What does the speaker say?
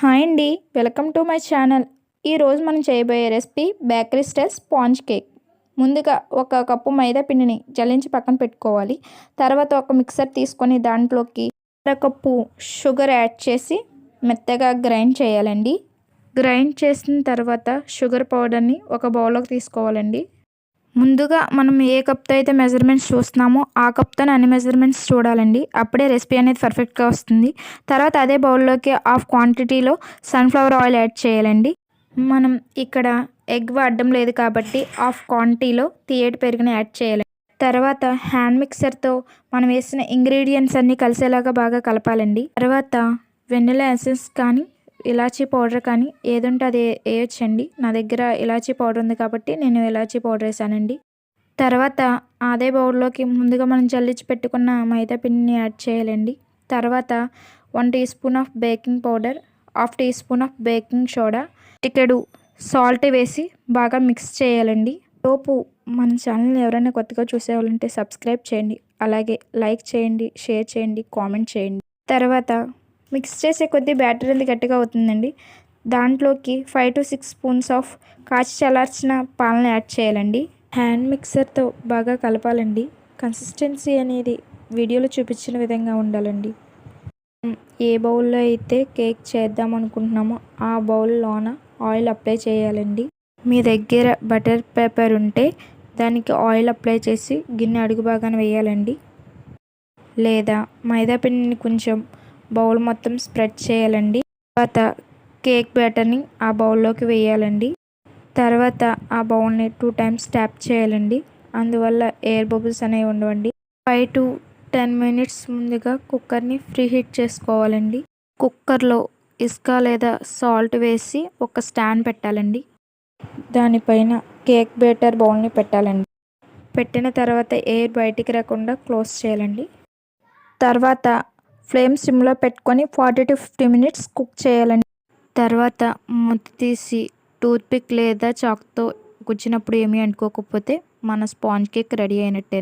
Hi అండి. Welcome to my channel. ఈరోజు మనం చేయబోయే recipe bakery style sponge cake. ముందుగా ఒక కప్పు మైదా పిండిని జల్లించి పక్కన పెట్టుకోవాలి. తర్వాత ఒక మిక్సర్ తీసుకొని దాంట్లోకి అర కప్పు షుగర్ యాడ్ చేసి మెత్తగా గ్రైండ్ చేయాలండి. గ్రైండ్ చేసిన తర్వాత షుగర్ పౌడర్ని ఒక బౌల్లోకి తీసుకోవాలండి. ముందుగా మనం ఏ కప్తో అయితే మెజర్మెంట్స్ చూస్తున్నామో ఆ కప్తోనే అన్ని మెజర్మెంట్స్ చూడాలండి. అప్పుడే రెసిపీ అనేది పర్ఫెక్ట్గా వస్తుంది. తర్వాత అదే బౌల్లోకి హాఫ్ క్వాంటిటీలో సన్ఫ్లవర్ ఆయిల్ యాడ్ చేయాలండి. మనం ఇక్కడ ఎగ్ వాడడం లేదు కాబట్టి హాఫ్ క్వాంటిటీలో తీయటి పెరుగుని యాడ్ చేయాలి. తర్వాత హ్యాండ్ మిక్సర్తో మనం వేసిన ఇంగ్రీడియంట్స్ అన్నీ కలిసేలాగా బాగా కలపాలండి. తర్వాత వెనిలా ఎసెన్స్ కానీ ఇలాచీ పౌడర్ కానీ ఏదుంటే అది వేయొచ్చండి. నా దగ్గర ఇలాచీ పౌడర్ ఉంది కాబట్టి నేను ఇలాచీ పౌడర్ వేసానండి. తర్వాత అదే బౌల్లోకి ముందుగా మనం చల్లించి పెట్టుకున్న మైదా పిండిని యాడ్ చేయాలండి. తర్వాత one teaspoon of baking powder half teaspoon of baking soda టికెడు salt వేసి బాగా మిక్స్ చేయాలండి. లోపు మన ఛానల్ ఎవరైనా కొత్తగా చూసేవాళ్ళంటే సబ్స్క్రైబ్ చేయండి. అలాగే లైక్ చేయండి షేర్ చేయండి కామెంట్ చేయండి. తర్వాత మిక్స్ చేసే కొద్దీ బ్యాటర్ అనేది గట్టిగా అవుతుందండి. దాంట్లోకి five to six spoons of కాచి చల్లార్చిన పాలను యాడ్ చేయాలండి. హ్యాండ్ మిక్సర్తో బాగా కలపాలండి. కన్సిస్టెన్సీ అనేది వీడియోలో చూపించిన విధంగా ఉండాలండి. ఏ బౌల్లో అయితే కేక్ చేద్దాం అనుకుంటున్నామో ఆ బౌల్లోన ఆయిల్ అప్లై చేయాలండి. మీ దగ్గర బటర్ పేపర్ ఉంటే దానికి ఆయిల్ అప్లై చేసి గిన్నె అడుగు భాగాన వేయాలండి. లేదా మైదా పిండిని కొంచెం బౌల్ మొత్తం స్ప్రెడ్ చేయాలండి. తర్వాత కేక్ బ్యాటర్ని ఆ బౌల్లోకి వేయాలండి. తర్వాత ఆ బౌల్ని టూ టైమ్స్ ట్యాప్ చేయాలండి. అందువల్ల ఎయిర్ బబుల్స్ అనేవి ఉండవండి. ఫైవ్ టు టెన్ మినిట్స్ ముందుగా కుక్కర్ని ఫ్రీ హీట్ చేసుకోవాలండి. కుక్కర్లో ఇసుక లేదా సాల్ట్ వేసి ఒక స్టాండ్ పెట్టాలండి. దానిపైన కేక్ బేటర్ బౌల్ని పెట్టాలండి. పెట్టిన తర్వాత ఎయిర్ బయటికి రాకుండా క్లోజ్ చేయాలండి. తర్వాత ఫ్లేమ్ సిమ్లో పెట్టుకొని forty to fifty minutes cook చేయాలండి. తర్వాత మూత తీసి టూత్పిక్ లేదా చాక్తో గుచ్చినప్పుడు ఏమీ అంటుకోకపోతే మన స్పాంజ్ కేక్ రెడీ అయినట్టే.